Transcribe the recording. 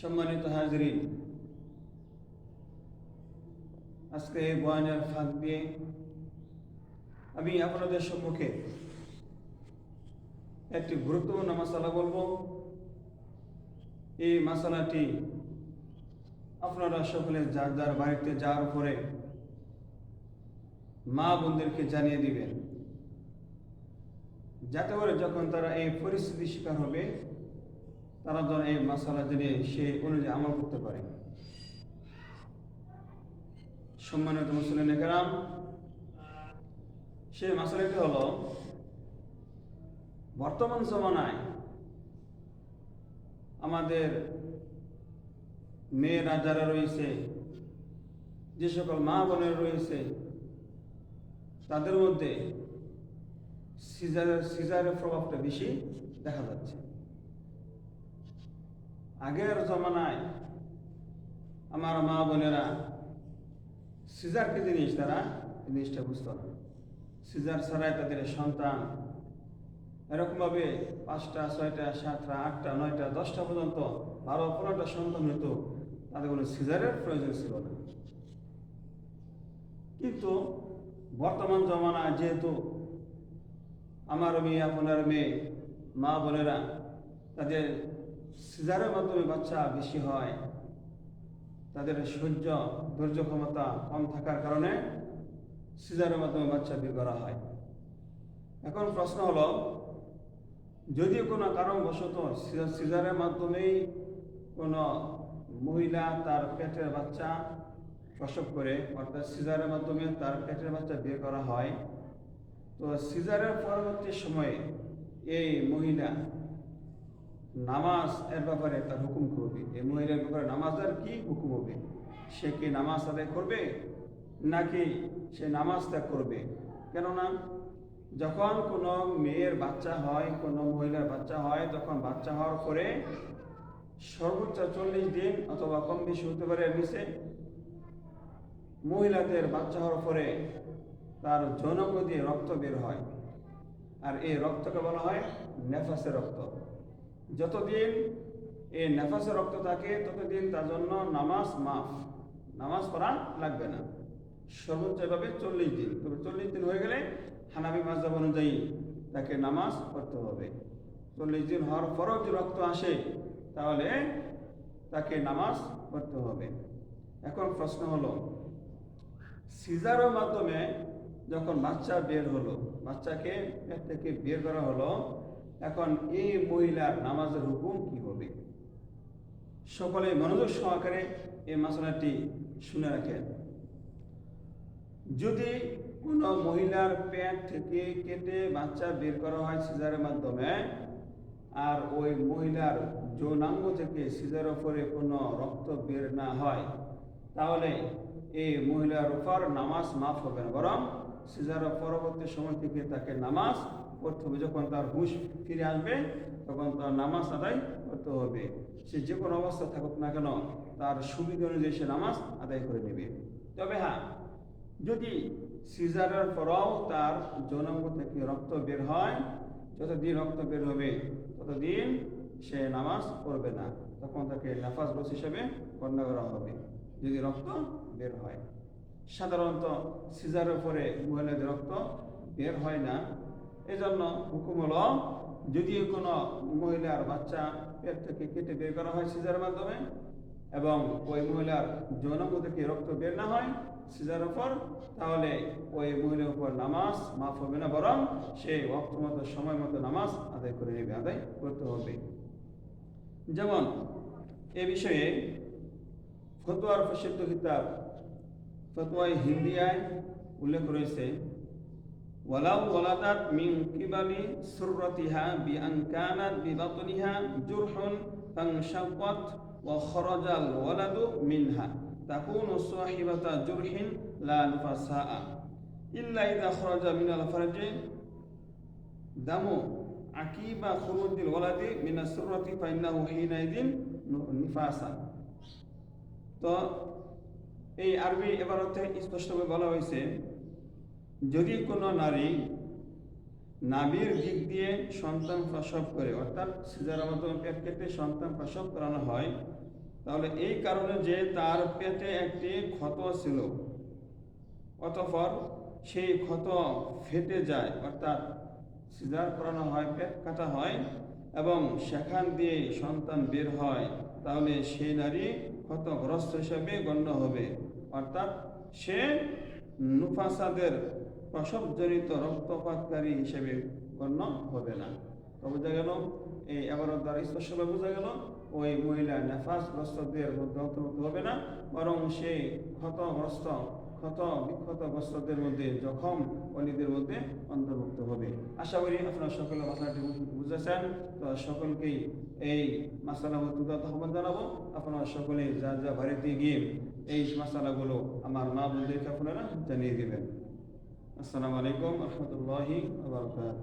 সম্মানিত হাজরিন, আজকে এই বয়ানের ফাঁক দিয়ে আমি আপনাদের সম্মুখে একটি গুরুত্বপূর্ণ মশালা বলব। এই মশালাটি আপনারা সকলে যার যার বাড়িতে যাওয়ার পরে মা বোনদেরকে জানিয়ে দিবেন। যাতে করে যখন তারা এই পরিস্থিতির শিকার হবে তারা যেন এই মশালা জেনে সে অনুযায়ী আমল করতে পারে। সম্মানিত মুসলিম একরাম সেই মশালাটি হলো, বর্তমান জমানায় আমাদের মেয়েরা যারা রয়েছে, যে সকল মা বোনেরা রয়েছে, তাদের মধ্যে সিজারের সিজারের প্রভাবটা বেশি দেখা যাচ্ছে। আগের জমানায় আমার মা বোনেরা সিজার কি জিনিস তারা? জিনিসটা বুঝত না সিজার ছাড়াই তাদের সন্তান এরকমভাবে পাঁচটা, ছয়টা, সাতটা, আটটা, নয়টা, দশটা পর্যন্ত বারো, পনেরোটা সন্তান হতো তাদের কোনো সিজারের প্রয়োজন ছিল না। কিন্তু বর্তমান জমানা যেহেতু আমার মেয়ে, আপনার মেয়ে, মা বোনেরা তাদের সিজারের মাধ্যমে বাচ্চা বেশি হয়, তাদের সহ্য, ধৈর্য ক্ষমতা কম থাকার কারণে সিজারের মাধ্যমে বাচ্চা বের করা হয়। এখন প্রশ্ন হলো যদি কোনো কারণবশত সিজার- সিজারের মাধ্যমেই কোনো মহিলা তার পেটের বাচ্চা প্রসব করে, অর্থাৎ সিজারের মাধ্যমে তার পেটের বাচ্চা বের করা হয়, তো সিজারের পরবর্তী সময়ে এই মহিলা নামাজ এর ব্যাপারে তার হুকুম করবে। এই মহিলার ব্যাপারে নামাজের কি হুকুম হবে? সে কি নামাজ আদায় করবে, নাকি সে নামাজ ত্যাগ করবে? কেননা, যখন কোনো মেয়ের বাচ্চা হয়, কোনো মহিলার বাচ্চা হয়, তখন বাচ্চা হওয়ার পরে সর্বোচ্চ চল্লিশ দিন অথবা কম বেশি হতে পারে নিচে মহিলাদের বাচ্চা হওয়ার পরে তার যৌনাঙ্গ দিয়ে রক্ত বের হয়। আর এই রক্তকে বলা হয় নেফাসের রক্ত। যতদিন এই নেফাসের রক্ত থাকে, ততদিন তার জন্য নামাজ মাফ। নামাজ পড়া লাগবে না। সর্বোচ্চ এভাবে চল্লিশ দিন। তবে চল্লিশ দিন হয়ে গেলে হানাবি মাজাব অনুযায়ী তাকে নামাজ পড়তে হবে। চল্লিশ দিন হওয়ার পরও যদি রক্ত আসে, তাহলে তাকে নামাজ পড়তে হবে। এখন প্রশ্ন হলো, সিজারের মাধ্যমে যখন বাচ্চা বের হলো, বাচ্চাকে পেট থেকে বের করা হলো এখন এই মহিলার নামাজের হুকুম কি হবে? সকলে মনোযোগ সহকারে এই মশলাটি শুনে রাখেন। যদি কোনো মহিলার পেট থেকে কেটে বাচ্চা বের করা হয় সিজারের মাধ্যমে, আর ওই মহিলার যৌনাঙ্গ থেকে সিজারের ওপরে কোনো রক্ত বের না হয়, তাহলে এই মহিলার উপর নামাজ মাফ হবে না। বরং সিজারের পরবর্তী সময় থেকে তাকে নামাজ পড়তে হবে। যখন তার হুঁশ ফিরে আসবে, তখন তার নামাজ আদায় করতে হবে। সে যে কোনো অবস্থা থাকুক না কেন, তার সুবিধা অনুযায়ী সে নামাজ আদায় করে নেবে। তবে হ্যাঁ যদি সিজারের পরও তার যৌনাঙ্গ থেকে রক্ত বের হয়, যতদিন রক্ত বের হবে, ততদিন সে নামাজ পড়বে না। তখন তাকে নাফাজ রস হিসেবে গণ্য করা হবে। যদি রক্ত বের হয়। সাধারণত সিজারের পরে মহিলাদের রক্ত বের হয় না। এজন্য হুকুম হলো যদি কোনো মহিলার বাচ্চা পেট থেকে কেটে বের করা হয় সিজারের মাধ্যমে এবং ওই মহিলার যৌনাঙ্গ থেকে রক্ত বের না হয় সিজার উপর, তাহলে ওই মহিলার উপর নামাজ মাফ হবে না, বরং সে অক্ত মতো, সময় মতো নামাজ আদায় করে নেবে, আদায় করতে হবে। যেমন এ বিষয়ে ফতোয়ার প্রসিদ্ধ কিতাব, ফতোয়াই হিন্দিয়ায় উল্লেখ রয়েছে, ওয়ালাউ ওয়ালাদাত মিন কিবালি সুররাতিহা বিআন কানাত বিবাতনিহা জুরহুন ফানশাqqat ওয়া খরাজাল ওয়ালাদু মিনহা, তাকুনু সাহিবাতা জুরহিন লা নুফাসা ইল্লা ইযা খরাজা মিনাল ফারজি দামু আকিবা খুরুজিল ওয়ালাদি মিনাস সুররাতি ফাইন্নাহু হিনাইদিন নিফাসা তো এই আরবি এবার অর্থে স্পষ্টভাবে বলা হয়েছে, যদি কোনো নারী নাবির দিক দিয়ে সন্তান প্রসব করে, অর্থাৎ সিজার মাধ্যমে পেট কেটে সন্তান প্রসব করানো হয়, তাহলে এই কারণে যে তার পেটে একটি ক্ষত ছিল, অতঃপর সেই ক্ষত ফেটে যায়, অর্থাৎ সিজার করানো হয়, পেট কাটা হয় এবং সেখান দিয়ে সন্তান বের হয়, তাহলে সেই নারী ক্ষতগ্রস্ত হিসেবে গণ্য হবে। অর্থাৎ সে নুফাসাদের প্রসবজনিত রক্তপাতকারী হিসেবে গণ্য হবে না। তো বোঝা গেল, এই এবার দ্বারা স্পষ্টভাবে বোঝা গেল, ওই মহিলা নেফাসগ্রস্তদের মধ্যে অন্তর্ভুক্ত হবে না, বরং সেই ক্ষতগ্রস্ত ক্ষত বিক্ষত বস্ত্রদের মধ্যে, জখম অলিদের মধ্যে অন্তর্ভুক্ত হবে। আশা করি আপনারা সকলে মশলাটি বুঝেছেন। তো সকলকেই এই মশলা তুলাতে আহ্বান জানাব। আপনারা সকলে যা যা বাড়িতে গিয়ে এই মশালাগুলো আমার মা বোনদেরকে আপনারা জানিয়ে দেবেন। আসসালামু আলাইকুম রহমতুল্লাহি আবরকাত